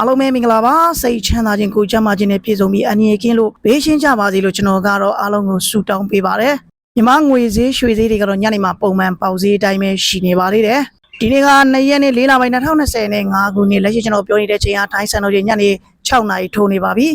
အားလုံးပဲမင်္ဂလာပါစိတ်ချမ်းသာခြင်းကိုယ်ကျန်းမာခြင်းနဲ့ပြည့်စုံပြီးအန္တရာယ်ကင်းလို့ဘေးရှင်းကြပါစေလို့ကျွန်တော်ကတော့အားလုံးကိုဆုတောင်းပေးပါတယ်ညီမငွေဈေးရွှေဈေးတွေကတော့ညနေမှာပုံမှန်ပေါက်ဈေးအတိုင်းပဲရှိနေပါသေးတယ်ဒီနေ့က2ရက်နေ့4လပိုင်း2020နဲ့5ခုနှစ်လက်ရှိကျွန်တော်ပြောနေတဲ့ချိန်အားတိုင်းစံတော်ချိန်ညနေ6နာရီထိုးနေပါပြီ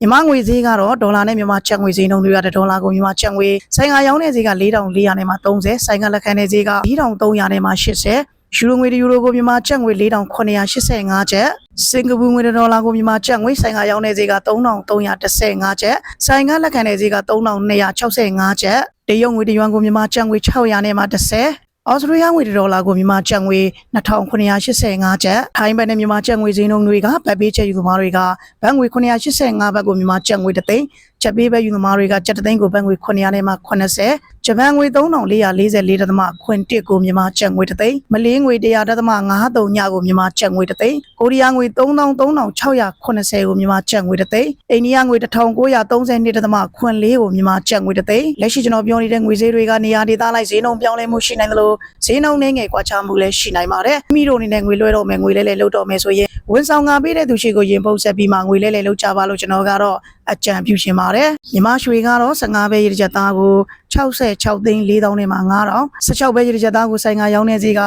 မြန်မာငွေဈေးကတော့ဒေါ်လာနဲ့မြန်မာကျပ်ငွေဈေးနှုန်းတွေကဒေါ်လာကိုမြန်မာကျပ်ငွေဆိုင်ကရောင်းတဲ့ဈေးက4400နဲ့မှ30ဆိုင်ကလက်ခံတဲ့ဈေးက4300နဲ့မှ80 ယူရိုငွေတယူရိုကိုမြန်မာကျပ်ငွေ4985ကျပ်စင်ကာပူငွေဒေါ်လာကိုမြန်မာကျပ်ငွေဆိုင်ကရောင်းတဲ့ဈေးက3315ကျပ်ဆိုင်ကလက်ခံတဲ့ဈေးက3265ကျပ်တရုတ်ငွေတယွမ်ကိုမြန်မာကျပ်ငွေ600နဲ့မှ30ဩစတြေးလျငွေဒေါ်လာကိုမြန်မာကျပ်ငွေ2985ကျပ်ထိုင်းဘတ်နဲ့မြန်မာကျပ်ငွေဈေးနှုန်းတွေကဗတ်ပေးချက်ယူသမားတွေကဘတ်ငွေ985ဘတ်ကိုမြန်မာကျပ်ငွေ3သိန်း ချက်ပေးဘတ်ယူသမားတွေကကျပ်3သိန်းကိုဘတ်ငွေ900နဲ့မှ80ဂျပန်ငွေ3444ဒသမခွင်1ကိုမြန်မာကျပ်ငွေ3သိန်းမလေးငွေ100ဒသမ53ညကိုမြန်မာကျပ်ငွေ3သိန်းကိုရီးယားငွေ3360ကိုမြန်မာကျပ်ငွေ3သိန်းအိန္ဒိယငွေ1932ဒသမခွင်4ကိုမြန်မာကျပ်ငွေ3သိန်းလက်ရှိကျွန်တော်ပြောနေတဲ့ငွေဈေးတွေကနေရာဒေသလိုက်ဈေးနှုန်းပြောင်းလဲမှုရှိနိုင်တယ်လို့ဈေးနှုန်းနှဲငယ်ကွာခြားမှုလည်းရှိနိုင်ပါတယ်မိတို့အနေနဲ့ငွေလွှဲတော့မယ်ငွေလဲလဲလုပ်တော့မယ်ဆိုရင်ဝန်ဆောင်ငါပေးတဲ့သူရှိကိုရင်ပုတ်ဆက်ပြီးမှငွေလဲလဲလုပ်ကြပါလို့ကျွန်တော်ကတော့အကြံပြုရှင်ပါတယ်ညီမရွှေကတော့15ပဲရေတစ်ချက်သားကို66သိန်း4000နဲ့မှ9000 16ပဲရေတစ်ချက်သားကိုဆိုင်ကရောင်းနေဈေးက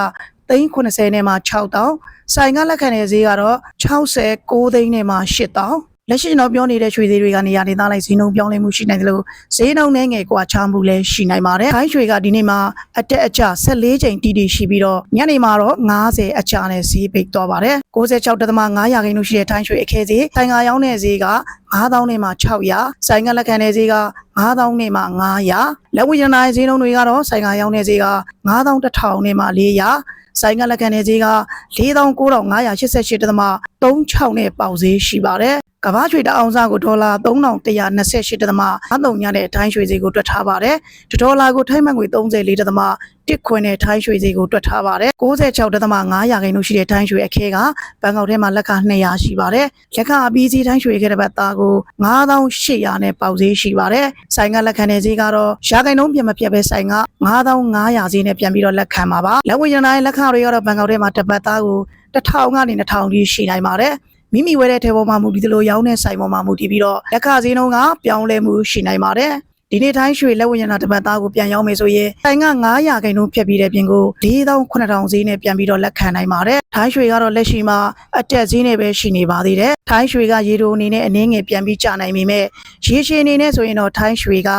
သိန်း80နဲ့မှ6000ဆိုင်ကလက်ခံတဲ့ဈေးကတော့69သိန်းနဲ့မှ8000 လက်ရှိကျွန်တော်ပြောနေတဲ့ရွှေသေးတွေကနေရာဒေသလိုက်ဈေးနှုန်းပြောင်းလဲမှုရှိနိုင်တယ်လို့ဈေးနှုန်းနဲ့ငယ်ကွာခြားမှုလည်းရှိနိုင်ပါတယ်။ခိုင်းရွှေကဒီနေ့မှာအတက်အကျ14ချိန်တီတီရှိပြီးတော့ညနေမှာတော့90အကျနဲ့ဈေးပိတ်သွားပါတယ်။96.5ရာခိုင်နှုန်းရှိတဲ့ထိုင်းရွှေအခဲဈေးဆိုင်ကရောင်းတဲ့ဈေးက9000နဲ့မှ600ဆိုင်ကလက်ခံတဲ့ဈေးက9000နဲ့မှ900လက်ဝယ်ရနာရဲ့ဈေးနှုန်းတွေကတော့ဆိုင်ကရောင်းတဲ့ဈေးက9000နဲ့မှ400ဆိုင်ကလက်ခံတဲ့ဈေးက4988တသမ36နဲ့ပေါက်ဈေးရှိပါတယ်။ ကမ္ဘာရွှေတအောင်စားကိုဒေါ်လာ3128တသမ53ညနဲ့ထိုင်းရွှေဈေးကိုတွက်ထားပါတယ်။ဒေါ်လာကိုထိုင်းမန်ငွေ34တသမတစ်ခွင်နဲ့ထိုင်းရွှေဈေးကိုတွက်ထားပါတယ်။96တသမ900ရာခိုင်နှုန်းရှိတဲ့ထိုင်းရွှေအခဲကဘန်ကောက်ထဲမှာလက်ခ200ရှိပါတယ်။လက်ခအပြီးစီးထိုင်းရွှေခဲတဲ့ဘတ်သားကို9800နဲ့ပေါက်ဈေးရှိပါတယ်။ဆိုင်ကလက်ခံတဲ့ဈေးကတော့ရာခိုင်နှုန်းပြတ်မပြတ်ပဲဆိုင်က9500ဈေးနဲ့ပြန်ပြီးတော့လက်ခံပါပါ။လက်ဝယ်ရနာရဲ့လက်ခတွေကတော့ဘန်ကောက်ထဲမှာတစ်ပတ်သားကို1000ကနေ2000ကြီးရှိနိုင်ပါတယ်။ မိမိဝယ်တဲ့ထဲပေါ်မှာမူတည်သလိုရောင်းတဲ့ဆိုင်ပေါ်မှာမူတည်ပြီးတော့လက်ခဈေးနှုန်းကပြောင်းလဲမှုရှိနိုင်ပါတယ်။ဒီနေ့တိုင်းရွှေလက်ဝယ်ရနာတစ်ပတ်သားကိုပြန်ရောင်းမယ်ဆိုရင်ဆိုင်က900ခိုင်နှုန်းဖြတ်ပြီးတဲ့ပြင်ကို4900ဈေးနဲ့ပြန်ပြီးတော့လက်ခံနိုင်ပါတယ်။ထိုင်းရွှေကတော့လက်ရှိမှာအတက်ဈေးနဲ့ပဲရှိနေပါသေးတယ်။ထိုင်းရွှေကရေတိုအနေနဲ့အနည်းငယ်ပြန်ပြီးကျနိုင်ပေမဲ့ရေရှည်အနေနဲ့ဆိုရင်တော့ထိုင်းရွှေက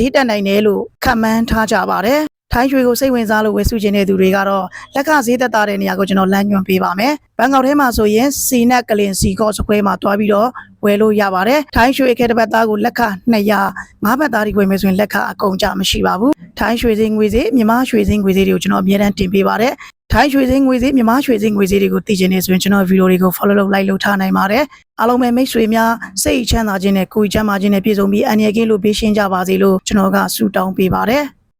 ဈေးတက်နိုင်တယ်လို့ခန့်မှန်းထားကြပါတယ်။ထိုင်းရွှေကိုစိတ်ဝင်စားလို့ဝယ်စုခြင်းတဲ့သူတွေကတော့လက်ကဈေးသက်သာတဲ့နေရာကိုကျွန်တော်လမ်းညွှန်ပေးပါမယ်။ဘန်ကောက်ထဲမှာဆိုရင်စီနက်ကလင်စီကော့စခွဲမှာတွားပြီးတော့ဝယ်လို့ရပါတယ်။ထိုင်းရွှေအခဲတစ်ပတ်သားကိုလက်ခ200ငါးဘတ်သားဒီဝယ်မယ်ဆိုရင်လက်ခအကုန်ကြမရှိပါဘူး။ထိုင်းရွှေစင်းငွေစည်းမြန်မာရွှေစင်းငွေစည်းတွေကိုကျွန်တော်အမြဲတမ်းတင်ပေးပါတယ်။ ထိုင်းရွှေစင်းငွေစည်းမြန်မာရွှေစင်းငွေစည်းတွေကိုသိချင်နေဆိုရင်ကျွန်တော်ဗီဒီယိုတွေကို follow လုပ် like လုပ်ထားနိုင်ပါတယ်။အားလုံးပဲမိတ်ဆွေများစိတ်ချမ်းသာခြင်းနဲ့ကိုယ်ချမ်းသာခြင်းနဲ့ပြည့်စုံပြီးအန္တရာယ်ကင်းလို့ပေးရှင်းကြပါစေလို့ကျွန်တော်ကဆုတောင်းပေးပါတယ်။